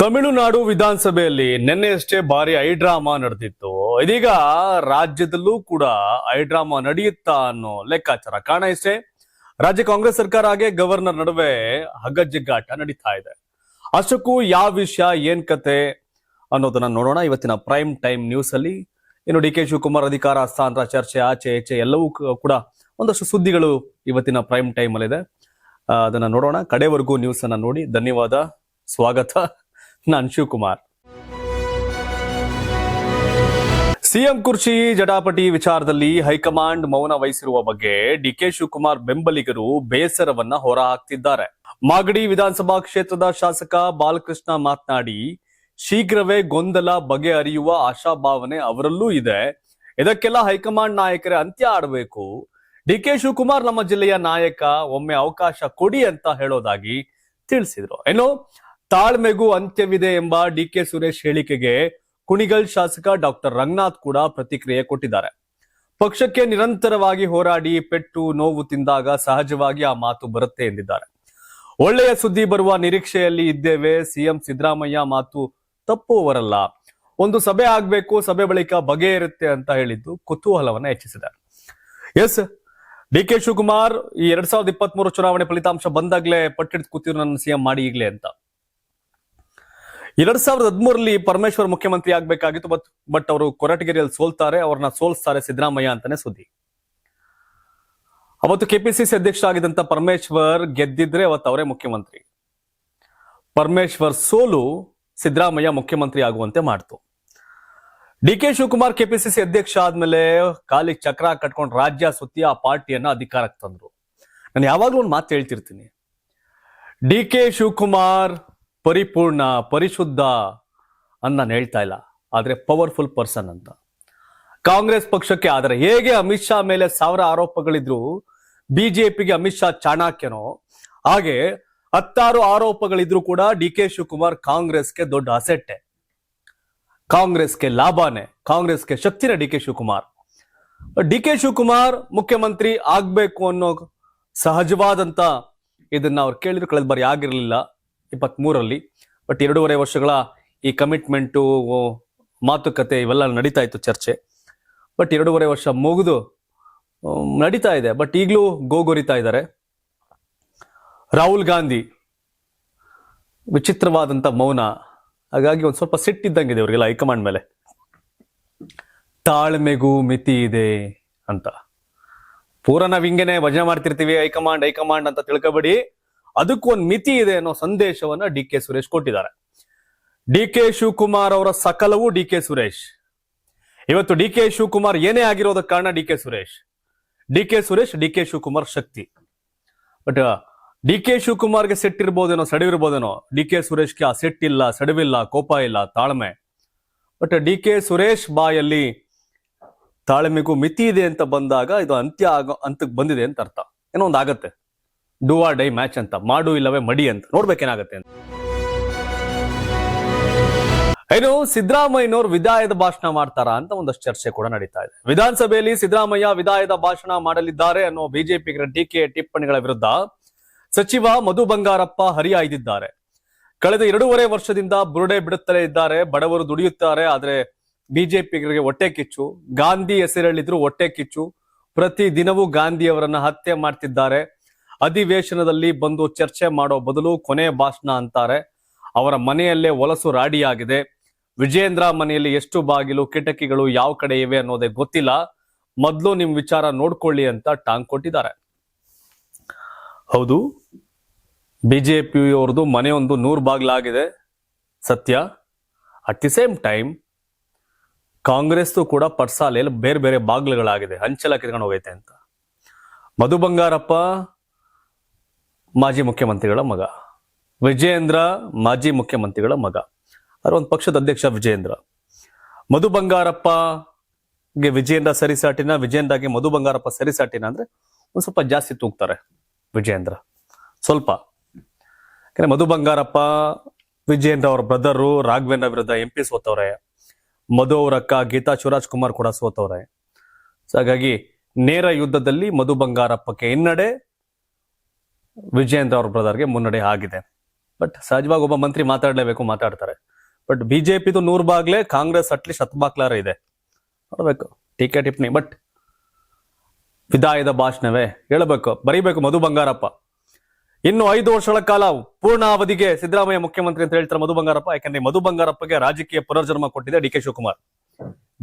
ತಮಿಳುನಾಡು ವಿಧಾನಸಭೆಯಲ್ಲಿ ನಿನ್ನೆಯಷ್ಟೇ ಭಾರಿ ಐಡ್ರಾಮಾ ನಡೆದಿತ್ತು. ಇದೀಗ ರಾಜ್ಯದಲ್ಲೂ ಕೂಡ ಐಡ್ರಾಮಾ ನಡೆಯುತ್ತಾ ಅನ್ನೋ ಲೆಕ್ಕಾಚಾರ ಕಾರಣ ಇಷ್ಟೇ ರಾಜ್ಯ ಕಾಂಗ್ರೆಸ್ ಸರ್ಕಾರ ಹಾಗೆ ಗವರ್ನರ್ ನಡುವೆ ಹಗ್ಗಜಿಗ್ಗಾಟ ನಡೀತಾ ಇದೆ. ಅಷ್ಟಕ್ಕೂ ಯಾವ ವಿಷಯ ಏನ್ ಕತೆ ಅನ್ನೋದನ್ನ ನೋಡೋಣ ಇವತ್ತಿನ ಪ್ರೈಮ್ ಟೈಮ್ ನ್ಯೂಸ್ ಅಲ್ಲಿ ಇನ್ನು ಡಿ ಕೆ ಶಿವಕುಮಾರ್ ಅಧಿಕಾರ ಹಸ್ತಾಂತರ ಚರ್ಚೆ ಆಚೆ ಈಚೆ ಎಲ್ಲವೂ ಕೂಡ ಒಂದಷ್ಟು ಸುದ್ದಿಗಳು ಇವತ್ತಿನ ಪ್ರೈಮ್ ಟೈಮ್ ಅಲ್ಲಿದೆ ಆ, ಅದನ್ನ ನೋಡೋಣ. ಕಡೆವರೆಗೂ ನ್ಯೂಸ್ ಅನ್ನ ನೋಡಿ. ಧನ್ಯವಾದ. ಸ್ವಾಗತ. ನಾನು ಶಿವಕುಮಾರ್. ಸಿಎಂ ಕುರ್ಚಿ ಜಟಾಪಟಿ ವಿಚಾರದಲ್ಲಿ ಹೈಕಮಾಂಡ್ ಮೌನ ವಹಿಸಿರುವ ಬಗ್ಗೆ ಡಿಕೆ ಶಿವಕುಮಾರ್ ಬೆಂಬಲಿಗರು ಬೇಸರವನ್ನ ಹೊರಹಾಕ್ತಿದ್ದಾರೆ. ಮಾಗಡಿ ವಿಧಾನಸಭಾ ಕ್ಷೇತ್ರದ ಶಾಸಕ ಬಾಲಕೃಷ್ಣ ಮಾತನಾಡಿ, ಶೀಘ್ರವೇ ಗೊಂದಲ ಬಗೆಹರಿಯುವ ಆಶಾಭಾವನೆ ಅವರಲ್ಲೂ ಇದೆ. ಇದಕ್ಕೆಲ್ಲ ಹೈಕಮಾಂಡ್ ನಾಯಕರೇ ಅಂತ್ಯ ಆಡಬೇಕು. ಡಿಕೆ ಶಿವಕುಮಾರ್ ನಮ್ಮ ಜಿಲ್ಲೆಯ ನಾಯಕ, ಒಮ್ಮೆ ಅವಕಾಶ ಕೊಡಿ ಅಂತ ಹೇಳೋದಾಗಿ ತಿಳಿಸಿದ್ರು. ಏನು ತಾಳ್ಮೆಗೂ ಅಂತ್ಯವಿದೆ ಎಂಬ ಡಿ ಕೆ ಸುರೇಶ್ ಹೇಳಿಕೆಗೆ ಕುಣಿಗಲ್ ಶಾಸಕ ಡಾಕ್ಟರ್ ರಂಗನಾಥ್ ಕೂಡ ಪ್ರತಿಕ್ರಿಯೆ ಕೊಟ್ಟಿದ್ದಾರೆ. ಪಕ್ಷಕ್ಕೆ ನಿರಂತರವಾಗಿ ಹೋರಾಡಿ ಪೆಟ್ಟು ನೋವು ತಿಂದಾಗ ಸಹಜವಾಗಿ ಆ ಮಾತು ಬರುತ್ತೆ ಎಂದಿದ್ದಾರೆ. ಒಳ್ಳೆಯ ಸುದ್ದಿ ಬರುವ ನಿರೀಕ್ಷೆಯಲ್ಲಿ ಇದ್ದೇವೆ. ಸಿಎಂ ಸಿದ್ದರಾಮಯ್ಯ ಮಾತು ತಪ್ಪುವವರಲ್ಲ. ಒಂದು ಸಭೆ ಆಗ್ಬೇಕು, ಸಭೆ ಬಳಿಕ ಬಗೆ ಇರುತ್ತೆ ಅಂತ ಹೇಳಿದ್ದು ಕುತೂಹಲವನ್ನ ಹೆಚ್ಚಿಸಿದೆ. ಎಸ್ ಡಿ ಕೆ ಶಿವಕುಮಾರ್, ಈ ಎರಡ್ ಸಾವಿರದ ಇಪ್ಪತ್ತ್ ಚುನಾವಣೆ ಫಲಿತಾಂಶ ಬಂದಾಗ್ಲೇ ಪಟ್ಟಿಡ್ದು ಕೂತಿರು ನನ್ನ ಸಿಎಂ ಮಾಡಿ ಈಗ್ಲೇ ಅಂತ. ಎರಡ್ ಸಾವಿರದ ಹದಿಮೂರಲ್ಲಿ ಪರಮೇಶ್ವರ್ ಮುಖ್ಯಮಂತ್ರಿ ಆಗ್ಬೇಕಾಗಿತ್ತು, ಬಟ್ ಬಟ್ ಅವರು ಕೊರಟಗೆರೆಯಲ್ಲಿ ಸೋಲ್ತಾರೆ, ಅವ್ರನ್ನ ಸೋಲ್ಸ್ತಾರೆ ಸಿದ್ದರಾಮಯ್ಯ ಅಂತಾನೆ ಸುದ್ದಿ. ಅವತ್ತು ಕೆಪಿಸಿಸಿ ಅಧ್ಯಕ್ಷ ಆಗಿದ್ದಂತ ಪರಮೇಶ್ವರ್ ಗೆದ್ದಿದ್ರೆ ಅವತ್ತು ಅವರೇ ಮುಖ್ಯಮಂತ್ರಿ. ಪರಮೇಶ್ವರ್ ಸೋಲು ಸಿದ್ದರಾಮಯ್ಯ ಮುಖ್ಯಮಂತ್ರಿ ಆಗುವಂತೆ ಮಾಡ್ತು. ಡಿ ಕೆ ಶಿವಕುಮಾರ್ ಕೆಪಿಸಿಸಿ ಅಧ್ಯಕ್ಷ ಆದ್ಮೇಲೆ ಕಾಲಿಗೆ ಚಕ್ರ ಕಟ್ಕೊಂಡು ರಾಜ್ಯ ಸುತ್ತಿ ಆ ಪಾರ್ಟಿಯನ್ನ ಅಧಿಕಾರಕ್ಕೆ ತಂದ್ರು. ನಾನು ಯಾವಾಗ್ಲೂ ಒಂದು ಮಾತು ಹೇಳ್ತಿರ್ತೀನಿ. ಡಿ ಕೆ ಶಿವಕುಮಾರ್ ಪರಿಪೂರ್ಣ, ಪರಿಶುದ್ಧ ಅಂತ ನಾನು ಹೇಳ್ತಾ ಇಲ್ಲ. ಆದರೆ ಪವರ್ಫುಲ್ ಪರ್ಸನ್ ಅಂತ. ಕಾಂಗ್ರೆಸ್ ಪಕ್ಷಕ್ಕೆ ಆದರೆ ಹೇಗೆ ಅಮಿತ್ ಶಾ ಮೇಲೆ ಸಾವಿರ ಆರೋಪಗಳಿದ್ರು, ಬಿಜೆಪಿಗೆ ಅಮಿತ್ ಶಾ ಚಾಣಾಕ್ಯನೋ, ಹಾಗೆ ಹತ್ತಾರು ಆರೋಪಗಳಿದ್ರು ಕೂಡ ಡಿ ಕೆ ಶಿವಕುಮಾರ್ ಕಾಂಗ್ರೆಸ್ಗೆ ದೊಡ್ಡ ಅಸೆಟ್ಟೆ. ಕಾಂಗ್ರೆಸ್ಗೆ ಲಾಭನೇ, ಕಾಂಗ್ರೆಸ್ಗೆ ಶಕ್ತಿನ D K Shivakumar. D K Shivakumar ಮುಖ್ಯಮಂತ್ರಿ ಆಗ್ಬೇಕು ಅನ್ನೋ ಸಹಜವಾದಂತ ಇದನ್ನ ಅವ್ರು ಕೇಳಿದ್ರು, ಕಳೆದ ಬಾರಿ ಆಗಿರಲಿಲ್ಲ. ಇಪ್ಪತ್ತ್ ಮೂರಲ್ಲಿ ಬಟ್ ಎರಡೂವರೆ ವರ್ಷಗಳ ಈ ಕಮಿಟ್ಮೆಂಟು ಮಾತುಕತೆ ಇವೆಲ್ಲ ನಡೀತಾ ಇತ್ತು ಚರ್ಚೆ. ಬಟ್ ಎರಡೂವರೆ ವರ್ಷ ಮುಗಿದು ನಡೀತಾ ಇದೆ. ಬಟ್ ಈಗಲೂ ಗೋಗೊರಿತಾ ಇದ್ದಾರೆ. ರಾಹುಲ್ ಗಾಂಧಿ, ವಿಚಿತ್ರವಾದಂತ ಮೌನ. ಹಾಗಾಗಿ ಒಂದು ಸ್ವಲ್ಪ ಸಿಟ್ಟಿದ್ದಂಗಿದೆ ಅವರಿಗೆಲ್ಲ ಹೈಕಮಾಂಡ್ ಮೇಲೆ. ತಾಳ್ಮೆಗೂ ಮಿತಿ ಇದೆ ಅಂತ. ಪೂರ ನಾವು ಭಜನೆ ಮಾಡ್ತಿರ್ತೀವಿ, ಹೈಕಮಾಂಡ್ ಹೈಕಮಾಂಡ್ ಅಂತ ತಿಳ್ಕೊಬೇಡಿ. ಅದಕ್ಕೂ ಒಂದು ಮಿತಿ ಇದೆ ಅನ್ನೋ ಸಂದೇಶವನ್ನ ಡಿ ಕೆ ಸುರೇಶ್ ಕೊಟ್ಟಿದ್ದಾರೆ ಡಿ ಕೆ ಶಿವಕುಮಾರ್ ಅವರ ಸಕಲವು ಡಿ ಕೆ ಸುರೇಶ್ ಇವತ್ತು ಡಿ ಕೆ ಶಿವಕುಮಾರ್ ಏನೇ ಆಗಿರೋದಕ್ಕೆ ಕಾರಣ D K Suresh D K Suresh D K Shivakumar Shakti but D K ಶಿವಕುಮಾರ್ಗೆ ಸೆಟ್ ಇರ್ಬೋದೇನೋ ಸಡಿವಿರ್ಬೋದೇನೋ ಡಿ ಕೆ ಸುರೇಶ್ಗೆ ಆ ಸೆಟ್ ಇಲ್ಲ ಸಡಿವಿಲ್ಲ ಕೋಪ ಇಲ್ಲ ತಾಳ್ಮೆ ಬಟ್ ಡಿ ಕೆ ಸುರೇಶ್ ಬಾಯಲ್ಲಿ ತಾಳ್ಮೆಗೂ ಮಿತಿ ಇದೆ ಅಂತ ಬಂದಾಗ ಇದು ಅಂತ್ಯ ಆಗೋ ಅಂತಕ್ಕೆ ಬಂದಿದೆ ಅಂತ ಅರ್ಥ ಏನೋ ಒಂದು ಆಗತ್ತೆ ಡೂ ಆರ್ ಡೈ ಮ್ಯಾಚ್ ಅಂತ. ಮಾಡು ಇಲ್ಲವೇ ಮಡಿ ಅಂತ. ನೋಡ್ಬೇಕೇನಾಗತ್ತೆ ಅಂತ. ಏನು ಸಿದ್ದರಾಮಯ್ಯನವ್ರು ವಿದಾಯದ ಭಾಷಣ ಮಾಡ್ತಾರಾ ಅಂತ ಒಂದಷ್ಟು ಚರ್ಚೆ ಕೂಡ ನಡೀತಾ ಇದೆ. ವಿಧಾನಸಭೆಯಲ್ಲಿ ಸಿದ್ದರಾಮಯ್ಯ ವಿದಾಯದ ಭಾಷಣ ಮಾಡಲಿದ್ದಾರೆ ಅನ್ನೋ ಬಿಜೆಪಿಗರ ಟೀಕೆ ಟಿಪ್ಪಣಿಗಳ ವಿರುದ್ಧ ಸಚಿವ ಮಧು ಬಂಗಾರಪ್ಪ ಹರಿಹಾಯ್ದಿದ್ದಾರೆ ಕಳೆದ ಎರಡೂವರೆ ವರ್ಷದಿಂದ ಬುರುಡೆ ಬಿಡುತ್ತಲೇ ಇದ್ದಾರೆ. ಬಡವರು ದುಡಿಯುತ್ತಾರೆ, ಆದ್ರೆ ಬಿಜೆಪಿಗರಿಗೆ ಹೊಟ್ಟೆ ಕಿಚ್ಚು. ಗಾಂಧಿ ಹೆಸರೇಳಿದ್ರು ಹೊಟ್ಟೆ ಕಿಚ್ಚು. ಪ್ರತಿ ದಿನವೂ ಗಾಂಧಿಯವರನ್ನ ಹತ್ಯೆ ಮಾಡ್ತಿದ್ದಾರೆ. ಅಧಿವೇಶನದಲ್ಲಿ ಬಂದು ಚರ್ಚೆ ಮಾಡೋ ಬದಲು ಕೊನೆ ಭಾಷಣ ಅಂತಾರೆ. ಅವರ ಮನೆಯಲ್ಲೇ ಹೊಲಸು ರಾಡಿಯಾಗಿದೆ. ವಿಜೇಂದ್ರ ಮನೆಯಲ್ಲಿ ಎಷ್ಟು ಬಾಗಿಲು, ಕಿಟಕಿಗಳು ಯಾವ ಕಡೆ ಇವೆ ಅನ್ನೋದೇ ಗೊತ್ತಿಲ್ಲ. ಮೊದಲು ನಿಮ್ ವಿಚಾರ ನೋಡ್ಕೊಳ್ಳಿ ಅಂತ ಟಾಂಗ್ ಕೊಟ್ಟಿದ್ದಾರೆ. ಹೌದು, ಬಿಜೆಪಿಯವ್ರದ್ದು ಮನೆಯೊಂದು ನೂರು ಬಾಗಿಲಾಗಿದೆ. ಸತ್ಯ, ಅಟ್ ದಿ ಸೇಮ್ ಟೈಮ್ ಕಾಂಗ್ರೆಸ್ದು ಕೂಡ ಪರ್ಸಾಲೆಯಲ್ಲಿ ಬೇರೆ ಬೇರೆ ಬಾಗಿಲುಗಳಾಗಿದೆ. ಹಂಚಲ ಕಿತ್ಕೊಂಡು ಹೋಗೈತೆ ಅಂತ. ಮಧು ಬಂಗಾರಪ್ಪ ಮಾಜಿ ಮುಖ್ಯಮಂತ್ರಿಗಳ ಮಗ. ವಿಜಯೇಂದ್ರ ಮಾಜಿ ಮುಖ್ಯಮಂತ್ರಿಗಳ ಮಗ. ಅದರ ಒಂದು ಪಕ್ಷದ ಅಧ್ಯಕ್ಷ ವಿಜಯೇಂದ್ರ. ಮಧು ಬಂಗಾರಪ್ಪಗೆ ವಿಜಯೇಂದ್ರ ಸರಿಸಾಟಿನ, ವಿಜಯೇಂದ್ರಗೆ ಮಧು ಬಂಗಾರಪ್ಪ ಸರಿಸಾಟಿನ ಅಂದ್ರೆ ಒಂದ್ ಸ್ವಲ್ಪ ಜಾಸ್ತಿ ತೂಗ್ತಾರೆ ವಿಜಯೇಂದ್ರ. ಸ್ವಲ್ಪ. ಯಾಕಂದ್ರೆ ಮಧು ಬಂಗಾರಪ್ಪ, ವಿಜಯೇಂದ್ರ ಅವ್ರ ಬ್ರದರು, ರಾಘವೇಂದ್ರ ವಿರುದ್ಧ ಎಂ ಪಿ ಸೋತವ್ರೆ. ಮಧು ಅವರ ಅಕ್ಕ ಗೀತಾ ಶಿವರಾಜ್ ಕುಮಾರ್ ಕೂಡ ಸೋತವ್ರೆ. ಸೊ ಹಾಗಾಗಿ ನೇರ ಯುದ್ಧದಲ್ಲಿ ಮಧು ಬಂಗಾರಪ್ಪಕ್ಕೆ ಹಿನ್ನಡೆ ವಿಜಯೇಂದ್ರ ಅವ್ರ ಬ್ರದರ್ಗೆ ಮುನ್ನಡೆ ಆಗಿದೆ. ಬಟ್ ಸಹಜವಾಗಿ ಒಬ್ಬ ಮಂತ್ರಿ ಮಾತಾಡಲೇಬೇಕು, ಮಾತಾಡ್ತಾರೆ. ಬಟ್ ಬಿಜೆಪಿದು ನೂರು ಬಾಗ್ಲೆ ಕಾಂಗ್ರೆಸ್ ಅಟ್ಲೀಸ್ಟ್ ಹತ್ತು ಇದೆ. ನೋಡ್ಬೇಕು ಟೀಕೆ ಟಿಪ್ಪಣಿ. ಬಟ್ ವಿದಾಯದ ಭಾಷಣವೇ ಹೇಳಬೇಕು, ಬರೀಬೇಕು ಮಧು ಬಂಗಾರಪ್ಪ. ಇನ್ನು ಐದು ವರ್ಷಗಳ ಕಾಲ ಪೂರ್ಣ ಅವಧಿಗೆ ಸಿದ್ದರಾಮಯ್ಯ ಮುಖ್ಯಮಂತ್ರಿ ಅಂತ ಹೇಳ್ತಾರೆ ಮಧು ಬಂಗಾರಪ್ಪ. ಯಾಕಂದ್ರೆ ಮಧು ಬಂಗಾರಪ್ಪಗೆ ರಾಜಕೀಯ ಪುನರ್ಜನ್ಮ ಕೊಟ್ಟಿದೆ ಡಿ ಕೆ ಶಿವಕುಮಾರ್.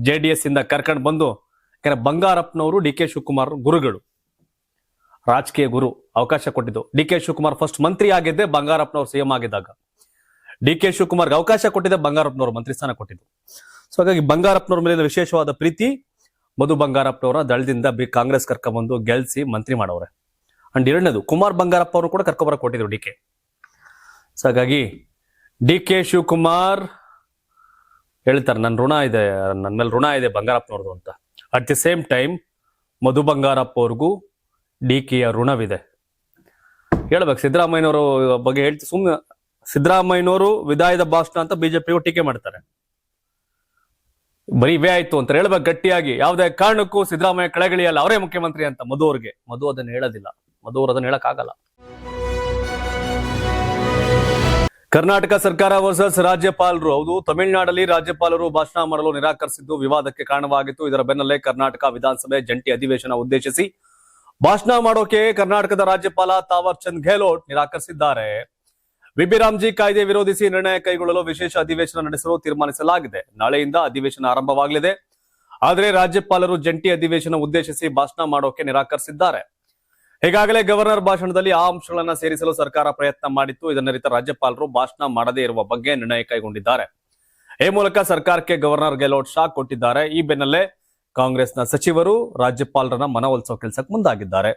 ಜೆಡಿಎಸ್ ಇಂದ ಕರ್ಕೊಂಡು ಬಂದು, ಯಾಕಂದ್ರೆ ಬಂಗಾರಪ್ಪನವರು ಡಿ ಕೆ ಶಿವಕುಮಾರ್ ಗುರುಗಳು. ರಾಜಕೀಯ ಗುರು ಅವಕಾಶ ಕೊಟ್ಟಿದ್ದು. ಡಿ ಕೆ ಶಿವಕುಮಾರ್ ಫಸ್ಟ್ ಮಂತ್ರಿ ಆಗಿದ್ದೆ ಬಂಗಾರಪ್ಪನವ್ರು ಸಿಎಂ ಆಗಿದ್ದಾಗ. ಡಿ ಕೆ ಶಿವಕುಮಾರ್ಗೆ ಅವಕಾಶ ಕೊಟ್ಟಿದ್ದೆ ಬಂಗಾರಪ್ಪನವರು ಮಂತ್ರಿ ಸ್ಥಾನ ಕೊಟ್ಟಿದ್ದು. ಸೊ ಹಾಗಾಗಿ ಬಂಗಾರಪ್ಪನವ್ರ ಮೇಲಿನ ವಿಶೇಷವಾದ ಪ್ರೀತಿ ಮಧು ಬಂಗಾರಪ್ಪನವರ ದಳದಿಂದ ಬಿ ಕಾಂಗ್ರೆಸ್ ಕರ್ಕೊಂಡ್ಬಂದು ಗೆಲ್ಸಿ ಮಂತ್ರಿ ಮಾಡವ್ರೆ ಅಂಡ್ ಎರಡನೇದು, ಕುಮಾರ್ ಬಂಗಾರಪ್ಪ ಅವರು ಕೂಡ ಕರ್ಕೊಬರಕ್ ಕೊಟ್ಟಿದ್ರು ಡಿ ಕೆ. ಸೊ ಹಾಗಾಗಿ ಡಿ ಕೆ ಶಿವಕುಮಾರ್ ಹೇಳ್ತಾರೆ ನನ್ನ ಋಣ ಇದೆ ನನ್ನ ಮೇಲೆ ಋಣ ಇದೆ ಬಂಗಾರಪ್ಪನವ್ರದ್ದು ಅಂತ. At the same time Madhu Bangarappa ಅವ್ರಿಗೂ ಡಿ ಕೆಯ ಋಣವಿದೆ. ಹೇಳ್ಬೇಕು, ಸಿದ್ದರಾಮಯ್ಯನವರು ಬಗ್ಗೆ ಹೇಳ್ತಿ ಸುಮ್ಮನೆ ಸಿದ್ದರಾಮಯ್ಯನವರು ವಿದಾಯದ ಭಾಷಣ ಅಂತ ಬಿಜೆಪಿಯು ಟೀಕೆ ಮಾಡ್ತಾರೆ. ಬರೀ ಇವೇ ಆಯ್ತು ಅಂತ ಹೇಳ್ಬೇಕು ಗಟ್ಟಿಯಾಗಿ. ಯಾವುದೇ ಕಾರಣಕ್ಕೂ ಸಿದ್ದರಾಮಯ್ಯ ಕೆಳಗಿಳಿಯಲ್ಲ, ಅವರೇ ಮುಖ್ಯಮಂತ್ರಿ ಅಂತ ಮಧು ಅವ್ರಿಗೆ. ಮಧು ಅದನ್ನ ಹೇಳೋದಿಲ್ಲ. ಮಧು ಅವ್ರು ಅದನ್ನ ಹೇಳಕ್ಕಾಗಲ್ಲ. ಕರ್ನಾಟಕ ಸರ್ಕಾರ ವರ್ಸಸ್ ರಾಜ್ಯಪಾಲರು. ಹೌದು, ತಮಿಳುನಾಡಲ್ಲಿ ರಾಜ್ಯಪಾಲರು ಭಾಷಣ ಮಾಡಲು ನಿರಾಕರಿಸಿದ್ದು ವಿವಾದಕ್ಕೆ ಕಾರಣವಾಗಿತ್ತು. ಇದರ ಬೆನ್ನಲ್ಲೇ ಕರ್ನಾಟಕ ವಿಧಾನಸಭೆ ಜಂಟಿ ಅಧಿವೇಶನ ಉದ್ದೇಶಿಸಿ ಭಾಷಣ ಮಾಡೋಕೆ ಕರ್ನಾಟಕದ ರಾಜ್ಯಪಾಲ ತಾವರ್ ಚಂದ್ ಗೆಹ್ಲೋಟ್ ನಿರಾಕರಿಸಿದ್ದಾರೆ. ಬಿಬಿರಾಮ್ಜಿ ಕಾಯ್ದೆ ವಿರೋಧಿಸಿ ನಿರ್ಣಯ ಕೈಗೊಳ್ಳಲು ವಿಶೇಷ ಅಧಿವೇಶನ ನಡೆಸಲು ತೀರ್ಮಾನಿಸಲಾಗಿದೆ. ನಾಳೆಯಿಂದ ಅಧಿವೇಶನ ಆರಂಭವಾಗಲಿದೆ. ಆದರೆ ರಾಜ್ಯಪಾಲರು ಜಂಟಿ ಅಧಿವೇಶನ ಉದ್ದೇಶಿಸಿ ಭಾಷಣ ಮಾಡೋಕೆ ನಿರಾಕರಿಸಿದ್ದಾರೆ. ಈಗಾಗಲೇ ಗವರ್ನರ್ ಭಾಷಣದಲ್ಲಿ ಆ ಅಂಶಗಳನ್ನು ಸೇರಿಸಲು ಸರ್ಕಾರ ಪ್ರಯತ್ನ ಮಾಡಿತ್ತು. ಇದನ್ನರಿತ ರಾಜ್ಯಪಾಲರು ಭಾಷಣ ಮಾಡದೇ ಇರುವ ಬಗ್ಗೆ ನಿರ್ಣಯ ಕೈಗೊಂಡಿದ್ದಾರೆ. ಈ ಮೂಲಕ ಸರ್ಕಾರಕ್ಕೆ ಗವರ್ನರ್ ಗೆಹ್ಲೋಟ್ ಶಾಕ್ ಕೊಟ್ಟಿದ್ದಾರೆ. ಈ ಬೆನ್ನಲ್ಲೇ ಕಾಂಗ್ರೆಸ್ನ ಸಚಿವರು ರಾಜ್ಯಪಾಲರನ್ನ ಮನವೊಲಿಸೋ ಕೆಲಸಕ್ಕೆ ಮುಂದಾಗಿದ್ದಾರೆ.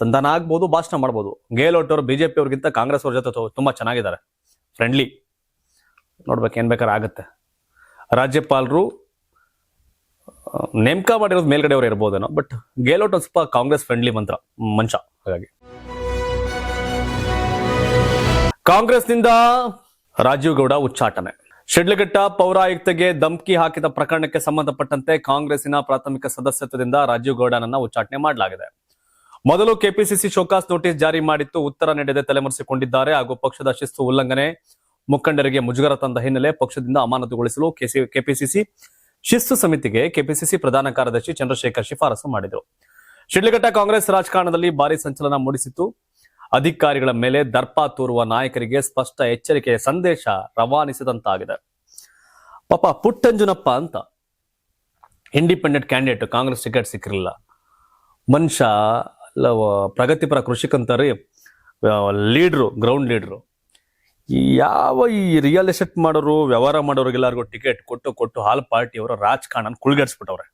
ಸಂಧಾನ ಆಗ್ಬೋದು, ಭಾಷಣ ಮಾಡ್ಬೋದು. ಗೆಹ್ಲೋಟ್ ಅವರು ಬಿಜೆಪಿ ಅವ್ರಿಗಿಂತ ಕಾಂಗ್ರೆಸ್ ಅವ್ರ ಜೊತೆ ತುಂಬಾ ಚೆನ್ನಾಗಿದ್ದಾರೆ. ಫ್ರೆಂಡ್ಲಿ ನೋಡ್ಬೇಕು ಏನ್ ಬೇಕಾದ್ರೆ ಆಗತ್ತೆ. ರಾಜ್ಯಪಾಲರು ನೇಮಕ ಮಾಡಿರೋದು ಮೇಲ್ಗಡೆ ಅವ್ರು ಇರ್ಬೋದೇನೋ, ಬಟ್ ಗೆಹ್ಲೋಟ್ ಒಂದು ಸ್ವಲ್ಪ ಕಾಂಗ್ರೆಸ್ ಫ್ರೆಂಡ್ಲಿ ಮಂತ್ರ, ಮಂಚ, ಹಾಗಾಗಿ. ಕಾಂಗ್ರೆಸ್ನಿಂದ ರಾಜೀವ್ ಗೌಡ ಉಚ್ಚಾಟನೆ. ಶಿಡ್ಲಘಟ್ಟ ಪೌರಾಯುಕ್ತಗೆ ಧಮ್ಕಿ ಹಾಕಿದ ಪ್ರಕರಣಕ್ಕೆ ಸಂಬಂಧಪಟ್ಟಂತೆ ಕಾಂಗ್ರೆಸ್ಸಿನ ಪ್ರಾಥಮಿಕ ಸದಸ್ಯತ್ವದಿಂದ ರಾಜೀವ್ ಗೌಡನನ್ನ ಉಚ್ಚಾಟನೆ ಮಾಡಲಾಗಿದೆ. ಮೊದಲು ಕೆಪಿಸಿಸಿ ಶೋಕಾಸ್ ನೋಟಿಸ್ ಜಾರಿ ಮಾಡಿತ್ತು. ಉತ್ತರ ನೀಡದೆ ತಲೆಮರೆಸಿಕೊಂಡಿದ್ದಾರೆ. ಹಾಗೂ ಪಕ್ಷದ ಶಿಸ್ತು ಉಲ್ಲಂಘನೆ ಮುಖಂಡರಿಗೆ ಮುಜುಗರ ತಂದ ಹಿನ್ನೆಲೆ ಪಕ್ಷದಿಂದ ಅಮಾನತುಗೊಳಿಸಲು ಕೆಪಿಸಿಸಿ ಶಿಸ್ತು ಸಮಿತಿಗೆ ಕೆಪಿಸಿಸಿ ಪ್ರಧಾನ ಕಾರ್ಯದರ್ಶಿ ಚಂದ್ರಶೇಖರ್ ಶಿಫಾರಸು ಮಾಡಿದರು. ಶಿಡ್ಲಘಟ್ಟ ಕಾಂಗ್ರೆಸ್ ರಾಜಕಾರಣದಲ್ಲಿ ಭಾರಿ ಸಂಚಲನ ಮೂಡಿಸಿತ್ತು. ಅಧಿಕಾರಿಗಳ ಮೇಲೆ ದರ್ಪ ತೋರುವ ನಾಯಕರಿಗೆ ಸ್ಪಷ್ಟ ಎಚ್ಚರಿಕೆಯ ಸಂದೇಶ ರವಾನಿಸಿದಂತಾಗಿದೆ. ಪಾಪ ಪುಟ್ಟಂಜುನಪ್ಪ ಅಂತ ಇಂಡಿಪೆಂಡೆಂಟ್ ಕ್ಯಾಂಡಿಡೇಟ್ ಕಾಂಗ್ರೆಸ್ ಟಿಕೆಟ್ ಸಿಕ್ಕಿರಲಿಲ್ಲ. ಮನುಷ್ಯ ಪ್ರಗತಿಪರ ಕೃಷಿಕಂತರಿ ಲೀಡ್ರು ಗ್ರೌಂಡ್ ಲೀಡ್ರು ಯಾವ ಈ ರಿಯಲ್ ಎಸ್ಟೇಟ್ ಮಾಡೋರು, ವ್ಯವಹಾರ ಮಾಡೋರಿಗೆಲ್ಲರಿಗೂ ಟಿಕೆಟ್ ಕೊಟ್ಟು ಕೊಟ್ಟು ಹಾಲ್ ಪಾರ್ಟಿಯವರು ರಾಜಕಾರಣ ಕುಳ್ಗಡಿಸ್ಬಿಟ್ಟವ್ರೆ.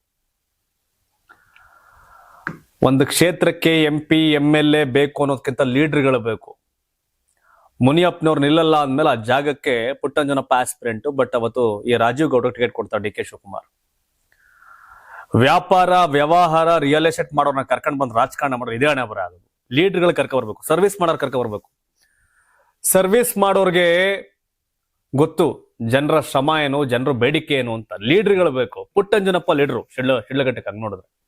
ಒಂದು ಕ್ಷೇತ್ರಕ್ಕೆ M P M L A ಬೇಕು ಅನ್ನೋದಕ್ಕಿಂತ ಲೀಡರ್ಗಳು ಬೇಕು. ಮುನಿಯಪ್ಪನವ್ರು ನಿಲ್ಲಲ್ಲ ಅಂದಮೇಲೆ ಆ ಜಾಗಕ್ಕೆ ಪುಟ್ಟಂಜನಪ್ಪ ಆಸ್ಪಿರೆಂಟು ಬಟ್ ಅವತ್ತು ಈ ರಾಜೀವ್ ಗೌಡ ಟಿಕೆಟ್ ಕೊಡ್ತಾರೆ ಡಿ ಕೆ ಶಿವಕುಮಾರ್. ವ್ಯಾಪಾರ, ವ್ಯವಹಾರ ರಿಯಲ್ ಎಸ್ಟೇಟ್ ಮಾಡೋರನ್ನ ಕರ್ಕೊಂಡು ಬಂದು ರಾಜಕಾರಣ ಮಾಡೋರು ಇದೇ ಹಣೆ ಬರ ಆಗೋದು ಲೀಡರ್ಗಳು ಕರ್ಕ ಬರ್ಬೇಕು. ಸರ್ವಿಸ್ ಮಾಡೋರು ಕರ್ಕ ಬರ್ಬೇಕು. ಸರ್ವಿಸ್ ಮಾಡೋರಿಗೆ ಗೊತ್ತು, ಜನರ ಶ್ರಮ ಏನು, ಜನರ ಬೇಡಿಕೆ ಏನು ಅಂತ. ಲೀಡರ್ಗಳು ಬೇಕು. ಪುಟ್ಟಂಜನಪ್ಪ ಲೀಡ್ರು, ಶಿಡ್ಲ, ಶಿಡ್ಲಘಟ್ಟಕ್ಕೆ ಹಂಗ್ ನೋಡಿದ್ರೆ.